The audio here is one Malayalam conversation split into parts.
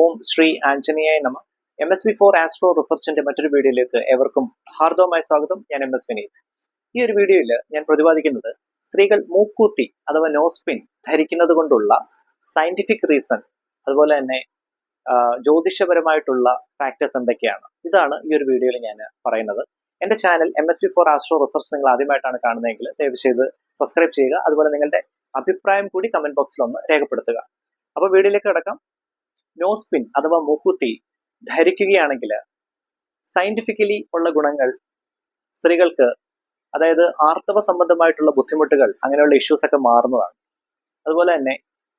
ഓം ശ്രീ ആഞ്ജനേയ നമ. M S B for astro റിസർച്ചിന്റെ മറ്റൊരു വീഡിയോയിലേക്ക് ഏവർക്കും ഹാർദവമായ സ്വാഗതം. ഞാൻ എം എസ് വിനീത്. ഈ ഒരു വീഡിയോയിൽ ഞാൻ പ്രതിപാദിക്കുന്നത് സ്ത്രീകൾ മൂക്കൂത്തി അഥവാ നോസ്പിൻ ധരിക്കുന്നത് കൊണ്ടുള്ള സയന്റിഫിക് റീസൺ അതുപോലെ തന്നെ ജ്യോതിഷപരമായിട്ടുള്ള ഫാക്ടേഴ്സ് എന്തൊക്കെയാണ്. ഇതാണ് ഈ ഒരു വീഡിയോയിൽ ഞാൻ പറയുന്നത്. എന്റെ channel M S B for astro research നിങ്ങൾ ആദ്യമായിട്ടാണ് കാണുന്നതെങ്കിൽ ദയവ് ചെയ്ത് സബ്സ്ക്രൈബ് ചെയ്യുക. അതുപോലെ നിങ്ങളുടെ അഭിപ്രായം കൂടി കമന്റ് ബോക്സിൽ ഒന്ന് രേഖപ്പെടുത്തുക. അപ്പോൾ വീഡിയോയിലേക്ക് കിടക്കാം. നോസ്പിൻ അഥവാ മൂക്കുത്തി ധരിക്കുകയാണെങ്കിൽ സയന്റിഫിക്കലി ഉള്ള ഗുണങ്ങൾ സ്ത്രീകൾക്ക് അതായത് ആർത്തവ സംബന്ധമായിട്ടുള്ള ബുദ്ധിമുട്ടുകൾ അങ്ങനെയുള്ള ഇഷ്യൂസ് ഒക്കെ മാറുന്നതാണ്. അതുപോലെ തന്നെ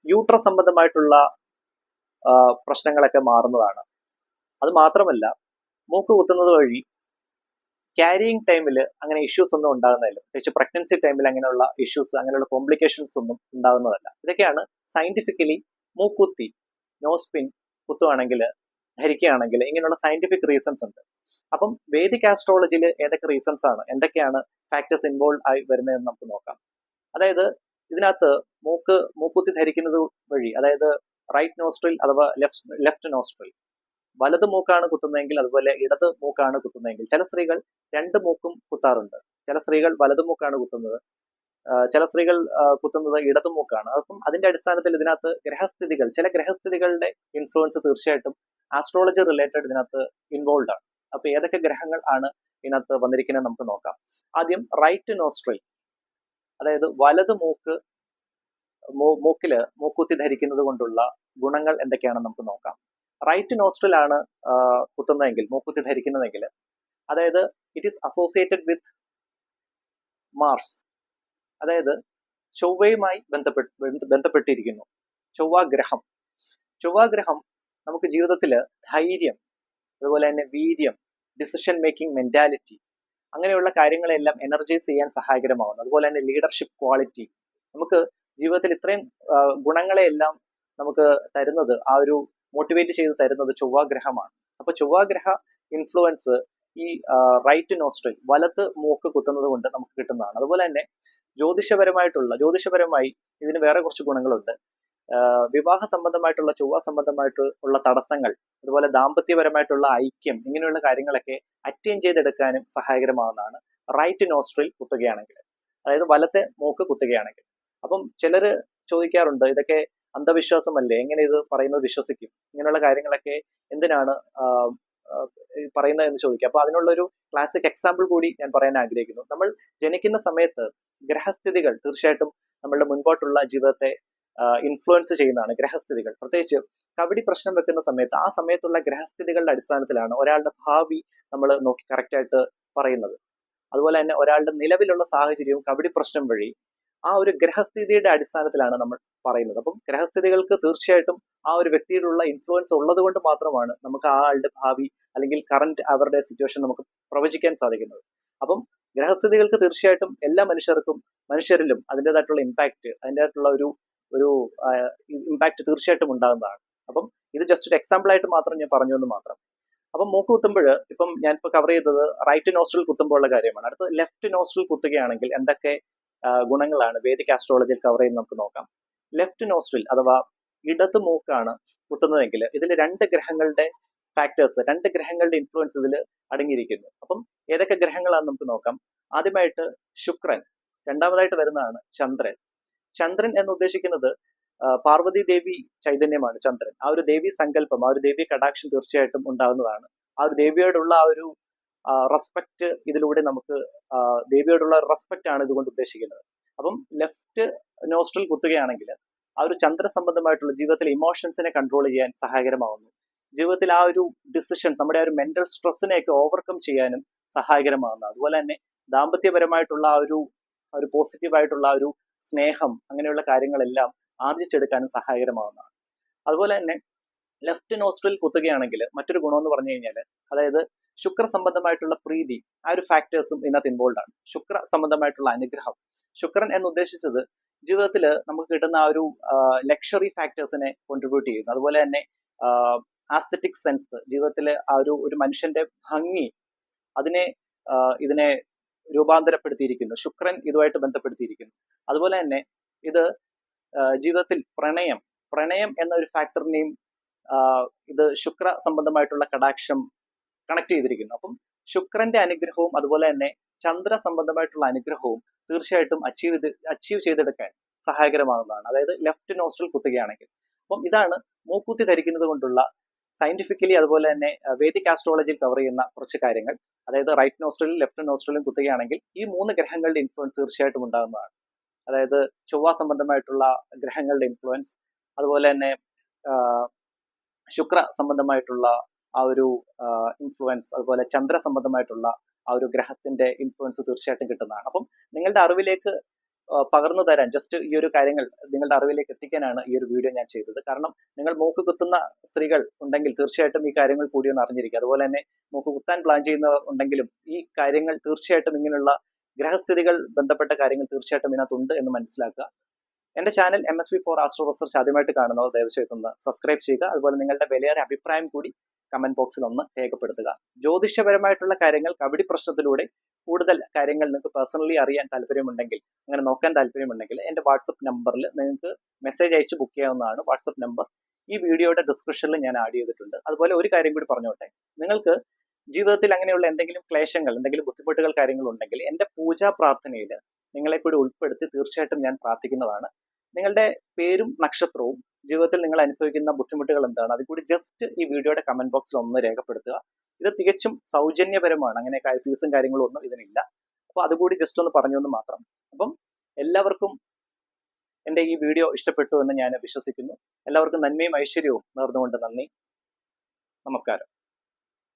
യൂട്രസ് സംബന്ധമായിട്ടുള്ള പ്രശ്നങ്ങളൊക്കെ മാറുന്നതാണ്. അത് മാത്രമല്ല മൂക്ക് കുത്തുന്നത് വഴി ക്യാരിയിങ് ടൈമിൽ അങ്ങനെ ഇഷ്യൂസ് ഒന്നും ഉണ്ടാകുന്നതല്ല. പ്രത്യേകിച്ച് പ്രഗ്നൻസി ടൈമിൽ അങ്ങനെയുള്ള ഇഷ്യൂസ് അങ്ങനെയുള്ള കോംപ്ലിക്കേഷൻസ് ഒന്നും ഉണ്ടാകുന്നതല്ല. ഇതൊക്കെയാണ് സയന്റിഫിക്കലി മൂക്കുത്തി നോസ്പിൻ കുത്തുവാണെങ്കിൽ ധരിക്കുകയാണെങ്കിൽ ഇങ്ങനെയുള്ള സയന്റിഫിക് റീസൺസ് ഉണ്ട്. അപ്പം വേദിക് ആസ്ട്രോളജിയിൽ ഏതൊക്കെ റീസൺസ് ആണ്? എന്തൊക്കെയാണ് ഫാക്ടേഴ്സ് ഇൻവോൾവ് ആയി വരുന്നതെന്ന് നമുക്ക് നോക്കാം. അതായത് ഇതിനകത്ത് മൂക്ക് മൂക്കുത്തി ധരിക്കുന്നത് വഴി അതായത് റൈറ്റ് നോസ്ട്രിൽ അഥവാ ലെഫ്റ്റ് ലെഫ്റ്റ് നോസ്ട്രിൽ വലത് മൂക്കാണ് കുത്തുന്നതെങ്കിൽ അതുപോലെ ഇടത് മൂക്കാണ് കുത്തുന്നതെങ്കിൽ ചില സ്ത്രീകൾ രണ്ട് മൂക്കും കുത്താറുണ്ട്. ചില സ്ത്രീകൾ വലത് മൂക്കാണ് കുത്തുന്നത്. ചില സ്ത്രീകൾ കുത്തുന്നത് ഇടതുമൂക്കാണ് അപ്പം അതിന്റെ അടിസ്ഥാനത്തിൽ ഇതിനകത്ത് ഗ്രഹസ്ഥിതികൾ ചില ഗ്രഹസ്ഥിതികളുടെ ഇൻഫ്ലുവൻസ് തീർച്ചയായിട്ടും ആസ്ട്രോളജി റിലേറ്റഡ് ഇതിനകത്ത് ഇൻവോൾവ് ആണ്. അപ്പൊ ഏതൊക്കെ ഗ്രഹങ്ങൾ ആണ് ഇതിനകത്ത് വന്നിരിക്കുന്നത് നമുക്ക് നോക്കാം. ആദ്യം റൈറ്റ് നോസ്ട്രിൽ അതായത് വലത് മൂക്ക് മൂക്കിൽ മൂക്കുത്തി ധരിക്കുന്നത് കൊണ്ടുള്ള ഗുണങ്ങൾ എന്തൊക്കെയാണെന്ന് നമുക്ക് നോക്കാം. റൈറ്റ് ആ, കുത്തുന്നതെങ്കിൽ മൂക്കുത്തി ധരിക്കുന്നതെങ്കിൽ അതായത് it is associated with Mars അതായത് ചൊവ്വയുമായി ബന്ധപ്പെട്ട് ബന്ധപ്പെട്ടിരിക്കുന്നു. ചൊവ്വാഗ്രഹം ചൊവ്വാഗ്രഹം നമുക്ക് ജീവിതത്തിൽ ധൈര്യം അതുപോലെ തന്നെ വീര്യം ഡിസിഷൻ മേക്കിംഗ് മെന്റാലിറ്റി അങ്ങനെയുള്ള കാര്യങ്ങളെല്ലാം എനർജൈസ് ചെയ്യാൻ സഹായകരമാവുന്നു. അതുപോലെ തന്നെ ലീഡർഷിപ്പ് ക്വാളിറ്റി നമുക്ക് ജീവിതത്തിൽ ഇത്രയും ഗുണങ്ങളെയെല്ലാം നമുക്ക് തരുന്നത് ആ ഒരു മോട്ടിവേറ്റ് ചെയ്ത് തരുന്നത് ചൊവ്വാഗ്രഹമാണ് അപ്പൊ ചൊവ്വാഗ്രഹ ഇൻഫ്ലുവൻസ് ഈ റൈറ്റ് നോസ്ട്രിൽ വലത്ത് മൂക്ക് കുത്തുന്നത് കൊണ്ട് നമുക്ക് കിട്ടുന്നതാണ്. അതുപോലെ തന്നെ ജ്യോതിഷപരമായിട്ടുള്ള ജ്യോതിഷപരമായി ഇതിന് വേറെ കുറച്ച് ഗുണങ്ങളുണ്ട്. വിവാഹ സംബന്ധമായിട്ടുള്ള ചൊവ്വ സംബന്ധമായിട്ട് ഉള്ള തടസ്സങ്ങൾ അതുപോലെ ദാമ്പത്യപരമായിട്ടുള്ള ഐക്യം ഇങ്ങനെയുള്ള കാര്യങ്ങളൊക്കെ അറ്റൈൻ ചെയ്തെടുക്കാനും സഹായകരമാവുന്നതാണ്. റൈറ്റ് നോസ്ട്രിൽ കുത്തുകയാണെങ്കിൽ അതായത് വലത്തെ മൂക്ക് കുത്തുകയാണെങ്കിൽ. അപ്പം ചിലർ ചോദിക്കാറുണ്ട് ഇതൊക്കെ അന്ധവിശ്വാസമല്ലേ? എങ്ങനെ ഇത് പറയുന്നത് വിശ്വസിക്കും? ഇങ്ങനെയുള്ള കാര്യങ്ങളൊക്കെ എന്തിനാണ് പറയുന്നത് എന്ന് ചോദിക്കുക അപ്പൊ അതിനുള്ള ഒരു ക്ലാസിക് എക്സാമ്പിൾ കൂടി ഞാൻ പറയാൻ ആഗ്രഹിക്കുന്നു. നമ്മൾ ജനിക്കുന്ന സമയത്ത് ഗ്രഹസ്ഥിതികൾ തീർച്ചയായിട്ടും നമ്മളുടെ മുൻപോട്ടുള്ള ജീവിതത്തെ ഇൻഫ്ലുവൻസ് ചെയ്യുന്നതാണ് ഗ്രഹസ്ഥിതികൾ. പ്രത്യേകിച്ച് കബഡി പ്രശ്നം വെക്കുന്ന സമയത്ത് ആ സമയത്തുള്ള ഗ്രഹസ്ഥിതികളുടെ അടിസ്ഥാനത്തിലാണ് ഒരാളുടെ ഭാവി നമ്മൾ നോക്കി കറക്റ്റ് ആയിട്ട് പറയുന്നത്. അതുപോലെ തന്നെ ഒരാളുടെ നിലവിലുള്ള സാഹചര്യവും കബഡി പ്രശ്നം വഴി ആ ഒരു ഗ്രഹസ്ഥിതിയുടെ അടിസ്ഥാനത്തിലാണ് നമ്മൾ പറയുന്നത്. അപ്പം ഗ്രഹസ്ഥിതികൾക്ക് തീർച്ചയായിട്ടും ആ ഒരു വ്യക്തിയിലുള്ള ഇൻഫ്ലുവൻസ് ഉള്ളത് കൊണ്ട് മാത്രമാണ് നമുക്ക് ആ ആളുടെ ഭാവി അല്ലെങ്കിൽ കറണ്ട് അവരുടെ സിറ്റുവേഷൻ നമുക്ക് പ്രവചിക്കാൻ സാധിക്കുന്നത്. അപ്പം ഗ്രഹസ്ഥിതികൾക്ക് തീർച്ചയായിട്ടും എല്ലാ മനുഷ്യർക്കും മനുഷ്യരിലും അതിന്റെതായിട്ടുള്ള ഇമ്പാക്റ്റ് അതിന്റെതായിട്ടുള്ള ഒരു ഒരു ഇമ്പാക്റ്റ് തീർച്ചയായിട്ടും ഉണ്ടാകുന്നതാണ്. അപ്പം ഇത് ജസ്റ്റ് ഒരു എക്സാമ്പിൾ ആയിട്ട് മാത്രം ഞാൻ പറഞ്ഞു എന്ന് മാത്രം. അപ്പം മൂക്ക് കുത്തുമ്പോൾ ഇപ്പം ഞാനിപ്പോൾ കവർ ചെയ്തത് റൈറ്റ് നോസ്ട്രിൽ കുത്തുമ്പോൾ ഉള്ള കാര്യമാണ്. അടുത്ത ലെഫ്റ്റ് നോസ്ട്രിൽ കുത്തുകയാണെങ്കിൽ എന്തൊക്കെ ഗുണങ്ങളാണ്. വേദിക് ആസ്ട്രോളജിയിൽ കവർ ചെയ്യുന്നത് നമുക്ക് നോക്കാം. ലെഫ്റ്റ് നോസ്ട്രിൽ അഥവാ ഇടത് മൂക്കാണ് കുത്തുന്നതെങ്കിൽ ഇതിൽ രണ്ട് ഗ്രഹങ്ങളുടെ ഫാക്ടേഴ്സ് രണ്ട് ഗ്രഹങ്ങളുടെ ഇൻഫ്ലുവൻസ് ഇതിൽ അടങ്ങിയിരിക്കുന്നു. അപ്പം ഏതൊക്കെ ഗ്രഹങ്ങളാണെന്ന് നമുക്ക് നോക്കാം. ആദ്യമായിട്ട് ശുക്രൻ രണ്ടാമതായിട്ട് വരുന്നതാണ് ചന്ദ്രൻ. ചന്ദ്രൻ എന്ന് ഉദ്ദേശിക്കുന്നത് പാർവതി ദേവി ചൈതന്യമാണ് ചന്ദ്രൻ. ആ ഒരു ദേവി സങ്കല്പം ആ ഒരു ദേവി കടാക്ഷം തീർച്ചയായിട്ടും ഉണ്ടാകുന്നതാണ് ആ ഒരു ദേവിയോടുള്ള ആ ഒരു റെസ്പെക്ട് ഇതിലൂടെ നമുക്ക് ദേവിയോടുള്ള റെസ്പെക്റ്റ് ആണ് ഇതുകൊണ്ട് ഉദ്ദേശിക്കുന്നത്. അപ്പം ലെഫ്റ്റ് നോസ്ട്രൽ കുത്തുകയാണെങ്കിൽ ആ ഒരു ചന്ദ്ര സംബന്ധമായിട്ടുള്ള ജീവിതത്തിലെ ഇമോഷൻസിനെ കൺട്രോൾ ചെയ്യാൻ സഹായകരമാവുന്നു. ജീവിതത്തിൽ ആ ഒരു ഡിസിഷൻ നമ്മുടെ ആ ഒരു മെന്റൽ സ്ട്രെസ്സിനെയൊക്കെ ഓവർകം ചെയ്യാനും സഹായകരമാകുന്നു അതുപോലെ തന്നെ ദാമ്പത്യപരമായിട്ടുള്ള ആ ഒരു ഒരു പോസിറ്റീവായിട്ടുള്ള ഒരു സ്നേഹം അങ്ങനെയുള്ള കാര്യങ്ങളെല്ലാം ആർജിച്ചെടുക്കാനും സഹായകരമാകുന്നതാണ് അതുപോലെ തന്നെ ലെഫ്റ്റ് നോസ്ട്രിൽ കുത്തുകയാണെങ്കിൽ മറ്റൊരു ഗുണമെന്ന് പറഞ്ഞു കഴിഞ്ഞാൽ അതായത് ശുക്ര സംബന്ധമായിട്ടുള്ള പ്രീതി ആ ഒരു ഫാക്ടേഴ്സും ഇതിനകത്ത് ഇൻവോൾവ് ആണ്. ശുക്ര സംബന്ധമായിട്ടുള്ള അനുഗ്രഹം. ശുക്രൻ എന്ന് ഉദ്ദേശിച്ചത് ജീവിതത്തിൽ നമുക്ക് കിട്ടുന്ന ആ ഒരു ലക്ഷറി ഫാക്ടേഴ്സിനെ കോൺട്രിബ്യൂട്ട് ചെയ്യുന്നു. അതുപോലെ തന്നെ ആസ്തറ്റിക് സെൻസ് ജീവിതത്തിൽ ആ ഒരു ഒരു മനുഷ്യന്റെ ഭംഗി അതിനെ ഇതിനെ രൂപാന്തരപ്പെടുത്തിയിരിക്കുന്നു. ശുക്രൻ ഇതുമായിട്ട് ബന്ധപ്പെടുത്തിയിരിക്കുന്നു. അതുപോലെ തന്നെ ഇത് ജീവിതത്തിൽ പ്രണയം പ്രണയം എന്ന ഒരു ഫാക്ടറിനെയും ഇത് ശുക്ര സംബന്ധമായിട്ടുള്ള കടാക്ഷം കണക്ട് ചെയ്തിരിക്കുന്നു. അപ്പം ശുക്രന്റെ അനുഗ്രഹവും അതുപോലെ തന്നെ ചന്ദ്ര സംബന്ധമായിട്ടുള്ള അനുഗ്രഹവും തീർച്ചയായിട്ടും അച്ചീവ് ചെയ്ത് അച്ചീവ് ചെയ്തെടുക്കാൻ സഹായകരമാകുന്നതാണ് അതായത് ലെഫ്റ്റ് നോസ്ട്രൽ കുത്തുകയാണെങ്കിൽ. അപ്പം ഇതാണ് മൂക്കുത്തി ധരിക്കുന്നത് കൊണ്ടുള്ള സയന്റിഫിക്കലി അതുപോലെ തന്നെ വേദിക് ആസ്ട്രോളജിയിൽ കവർ ചെയ്യുന്ന കുറച്ച് കാര്യങ്ങൾ. അതായത് റൈറ്റ് നോസ്ട്രലും ലെഫ്റ്റ് നോസ്ട്രലും കുത്തുകയാണെങ്കിൽ ഈ മൂന്ന് ഗ്രഹങ്ങളുടെ ഇൻഫ്ലുവൻസ് തീർച്ചയായിട്ടും ഉണ്ടാകുന്നതാണ്. അതായത് ചൊവ്വ സംബന്ധമായിട്ടുള്ള ഗ്രഹങ്ങളുടെ ഇൻഫ്ലുവൻസ് അതുപോലെ തന്നെ ശുക്ര സംബന്ധമായിട്ടുള്ള ആ ഒരു ഇൻഫ്ലുവൻസ് അതുപോലെ ചന്ദ്ര സംബന്ധമായിട്ടുള്ള ആ ഒരു ഗ്രഹത്തിന്റെ ഇൻഫ്ലുവൻസ് തീർച്ചയായിട്ടും കിട്ടുന്നതാണ്. അപ്പം നിങ്ങളുടെ അറിവിലേക്ക് പകർന്നു തരാൻ ജസ്റ്റ് ഈ ഒരു കാര്യങ്ങൾ നിങ്ങളുടെ അറിവിലേക്ക് എത്തിക്കാനാണ് ഈ ഒരു വീഡിയോ ഞാൻ ചെയ്തത്. കാരണം നിങ്ങൾ മൂക്ക് കുത്തുന്ന സ്ത്രീകൾ ഉണ്ടെങ്കിൽ തീർച്ചയായിട്ടും ഈ കാര്യങ്ങൾ കൂടി ഒന്ന് അതുപോലെ തന്നെ മൂക്ക് കുത്താൻ പ്ലാൻ ചെയ്യുന്നവർ ഉണ്ടെങ്കിലും ഈ കാര്യങ്ങൾ തീർച്ചയായിട്ടും ഇങ്ങനെയുള്ള ഗ്രഹസ്ഥിതികൾ ബന്ധപ്പെട്ട കാര്യങ്ങൾ തീർച്ചയായിട്ടും ഇതിനകത്തുണ്ട് എന്ന് മനസ്സിലാക്കുക. എന്റെ channel M S V for astro research ആദ്യമായിട്ട് കാണുന്നവർ ദയവചെയ്ത് ഒന്ന് സബ്സ്ക്രൈബ് ചെയ്യുക. അതുപോലെ നിങ്ങളുടെ വിലയേറെ അഭിപ്രായം കൂടി കമന്റ് ബോക്സിൽ ഒന്ന് രേഖപ്പെടുത്തുക. ജ്യോതിഷപരമായിട്ടുള്ള കാര്യങ്ങൾ കബഡി പ്രശ്നത്തിലൂടെ കൂടുതൽ കാര്യങ്ങൾ നിങ്ങൾക്ക് പേഴ്സണലി അറിയാൻ താല്പര്യമുണ്ടെങ്കിൽ അങ്ങനെ നോക്കാൻ താല്പര്യമുണ്ടെങ്കിൽ എന്റെ വാട്സപ്പ് നമ്പറിൽ നിങ്ങൾക്ക് മെസ്സേജ് അയച്ച് ബുക്ക് ചെയ്യാവുന്നതാണ് വാട്സപ്പ് നമ്പർ ഈ വീഡിയോയുടെ ഡിസ്ക്രിപ്ഷനിൽ ഞാൻ ആഡ് ചെയ്തിട്ടുണ്ട്. അതുപോലെ ഒരു കാര്യം കൂടി പറഞ്ഞോട്ടെ. നിങ്ങൾക്ക് ജീവിതത്തിൽ അങ്ങനെയുള്ള എന്തെങ്കിലും ക്ലേശങ്ങൾ എന്തെങ്കിലും ബുദ്ധിമുട്ടുകൾ കാര്യങ്ങൾ ഉണ്ടെങ്കിൽ എന്റെ പൂജാ പ്രാർത്ഥനയിൽ നിങ്ങളെ കൂടി ഉൾപ്പെടുത്തി തീർച്ചയായിട്ടും ഞാൻ പ്രാർത്ഥിക്കുന്നതാണ്. നിങ്ങളുടെ പേരും നക്ഷത്രവും ജീവിതത്തിൽ നിങ്ങൾ അനുഭവിക്കുന്ന ബുദ്ധിമുട്ടുകൾ എന്താണ്? അത് കൂടി ജസ്റ്റ് ഈ വീഡിയോയുടെ കമന്റ് ബോക്സിൽ ഒന്ന് രേഖപ്പെടുത്തുക. ഇത് തികച്ചും സൗജന്യപരമാണ്. അങ്ങനെ ഫീസും കാര്യങ്ങളും ഒന്നും ഇതിനില്ല. അപ്പോൾ അതുകൂടി ജസ്റ്റ് ഒന്ന് പറഞ്ഞു എന്ന് മാത്രം. അപ്പം എല്ലാവർക്കും എന്റെ ഈ വീഡിയോ ഇഷ്ടപ്പെട്ടു എന്ന് ഞാൻ വിശ്വസിക്കുന്നു. എല്ലാവർക്കും നന്മയും ഐശ്വര്യവും നേർന്നുകൊണ്ട് നന്ദി. നമസ്കാരം.